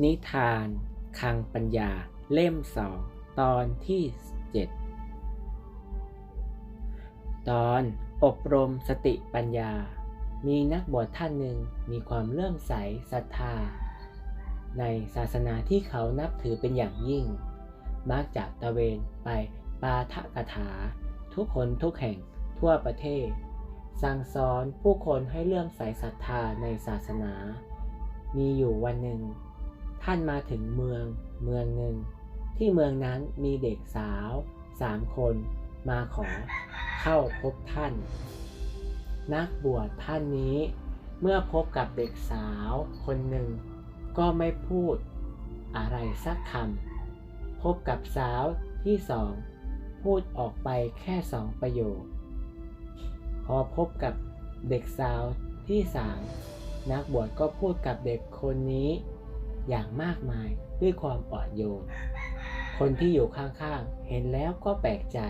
นิทานคังปัญญาเล่มสองตอนที่เจ็ดตอนอบรมสติปัญญา มีนักบวชท่านหนึ่งมีความเลื่อมใสศรัทธา ในศาสนาที่เขานับถือเป็นอย่างยิ่ง มักจะตะเวนไปปาทกถา ทุกคนทุกแห่งทั่วประเทศ สั่งสอนผู้คนให้เลื่อมใสศรัทธาในศาสนา มีอยู่วันหนึ่ง ท่านมาถึงเมืองเมืองหนึ่ง ที่เมืองนั้นมีเด็กสาวสามคนมาขอเข้าพบท่าน นักบวชท่านนี้ เมื่อพบกับเด็กสาวคนหนึ่ง ก็ไม่พูดอะไรสักคำพบกับสาวที่สองพูดออกไปแค่สองประโยค พอพบกับเด็กสาวที่สามนักบวชก็พูดกับเด็กคนนี้ อย่างมากมายด้วยความอ่อนโยน คนที่อยู่ข้างๆ เห็นแล้วก็แปลกใจ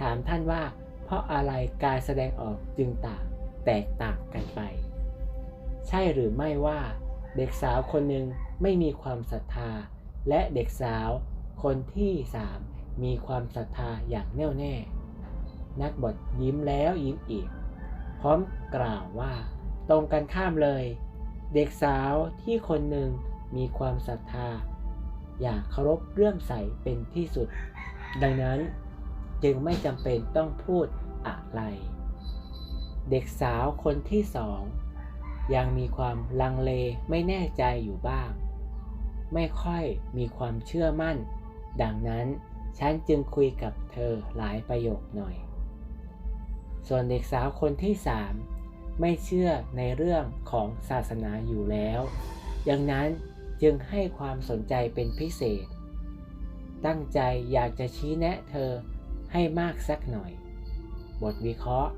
ถามท่านว่า เพราะอะไรการแสดงออกจึงต่างแตกต่างกันไป ใช่หรือไม่ว่า เด็กสาวคนหนึ่งไม่มีความศรัทธา และเด็กสาวคนที่สามมีความศรัทธาอย่างแน่วแน่ นักบทยิ้มแล้วยิ้มอีก พร้อมกล่าวว่า ตรงกันข้ามเลย เด็กสาวที่คนหนึ่งมีความศรัทธา อยากเคารพเรื่องใสเป็นที่สุด ดังนั้นจึงไม่จำเป็นต้องพูดอะไร เด็กสาวคนที่สองยังมีความลังเลไม่แน่ใจอยู่บ้าง ไม่ค่อยมีความเชื่อมั่น ดังนั้นฉันจึงคุยกับเธอหลายประโยคหน่อย ส่วนเด็กสาวคนที่สาม ไม่เชื่อในเรื่องของศาสนาอยู่แล้ว ดังนั้นจึงให้ความสนใจเป็นพิเศษ ตั้งใจอยากจะชี้แนะเธอให้มากสักหน่อย บทวิเคราะห์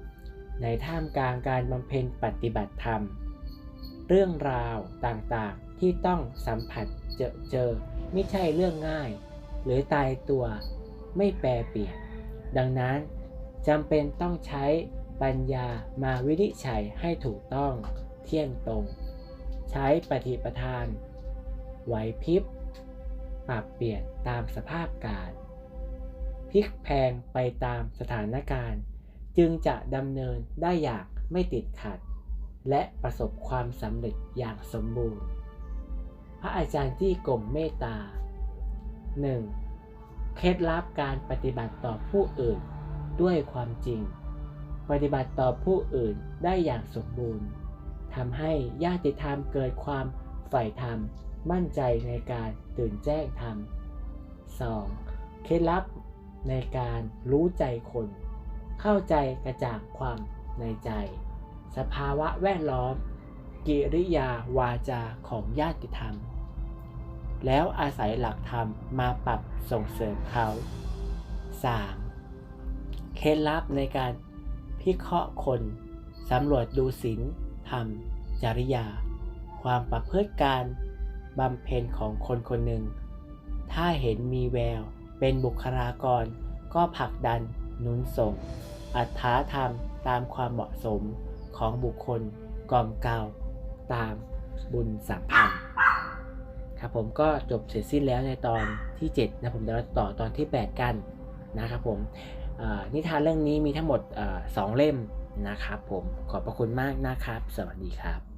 ในท่ามกลางการบำเพ็ญปฏิบัติธรรม เรื่องราวต่างๆที่ต้องสัมผัสเจอเจอไม่ใช่เรื่องง่าย หรือตายตัวไม่แปรเปลี่ยน ดังนั้นจำเป็นต้องใช้ ปัญญามาวินิจฉัยให้ถูกต้องเที่ยงตรง ใช้ปฏิปทาน ไหวพริบปรับเปลี่ยนตามสภาพการพลิกแพงไปตามสถานการณ์ จึงจะดำเนินได้อย่างไม่ติดขัด และประสบความสำเร็จอย่างสมบูรณ์ พระอาจารย์ที่กรมเมตตา 1. เคล็ดลับการปฏิบัติต่อผู้อื่นด้วยความจริง ปฏิบัติต่อผู้อื่นได้อย่างสมบูรณ์ทำให้ญาติธรรมเกิดความใฝ่ธรรม มั่นใจในการตื่นแจ้งธรรม 2. เคล็ดลับในการรู้ใจคน เข้าใจกระจ่างความในใจ สภาวะแวดล้อม กิริยาวาจาของญาติธรรม แล้วอาศัยหลักธรรมมาปรับส่งเสริมเขา 3. เคล็ดลับในการ พิเคราะห์คนสำรวจดูศีลธรรม จริยา ความประพฤติการบำเพ็ญของคนคนหนึ่ง ถ้าเห็นมีแวว เป็นบุคลากร ก็ผลักดันหนุนส่ง อัธาธรรมตามความเหมาะสมของบุคคลกล่อมเกลาตามบุญสัมพันธ์ครับผมก็จบเสร็จสิ้นแล้วในตอนที่ 7 นะผมเดี๋ยวเราต่อตอนที่ 8 กันนะครับผม นิทานเรื่องนี้มีทั้งหมดสองเล่มนะครับผมขอบพระคุณมากนะครับ สวัสดีครับ